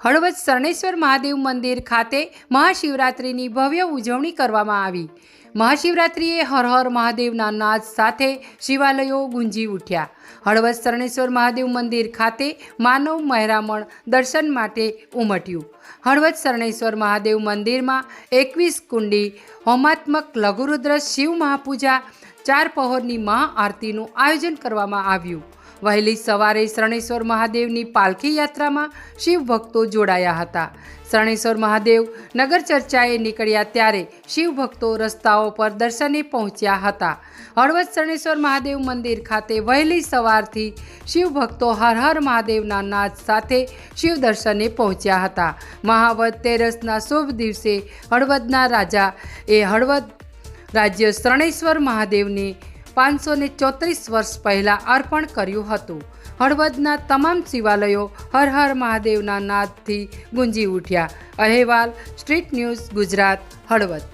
હળવદ શરણેશ્વર મહાદેવ મંદિર ખાતે મહાશિવરાત્રિની ભવ્ય ઉજવણી કરવામાં આવી. મહાશિવરાત્રિએ હર હર મહાદેવના નાદ સાથે શિવાલયો ગુંજી ઉઠ્યા. હળવદ શરણેશ્વર મહાદેવ મંદિર ખાતે માનવ મહેરામણ દર્શન માટે ઉમટ્યું. હળવદ શરણેશ્વર મહાદેવ મંદિરમાં એકવીસ કુંડી, હોમાત્મક લઘુરુદ્ર, શિવ મહાપૂજા, ચાર પહોરની મહાઆરતીનું આયોજન કરવામાં આવ્યું. વહેલી સવારે શરણેશ્વર મહાદેવની પાલખી યાત્રામાં શિવ ભક્તો જોડાયા હતા. શરણેશ્વર મહાદેવ નગર ચર્ચાએ નીકળ્યા ત્યારે શિવ ભક્તો રસ્તાઓ પર દર્શને પહોંચ્યા હતા. હળવદ શરણેશ્વર મહાદેવ મંદિર ખાતે વહેલી સવારથી શિવ ભક્તો હર હર મહાદેવના નાદ સાથે શિવ દર્શને પહોંચ્યા હતા. મહાવદ તેરસના શુભ દિવસે હળવદના રાજા એ હળવદ રાજ્ય શરણેશ્વર મહાદેવને પાંચસો ને ચોત્રીસ વર્ષ પહેલાં અર્પણ કર્યું હતું. હળવદના તમામ શિવાલયો હર હર મહાદેવના નાદથી ગુંજી ઉઠ્યા. અહેવાલ, સ્ટ્રીટ ન્યૂઝ, ગુજરાત, હળવદ.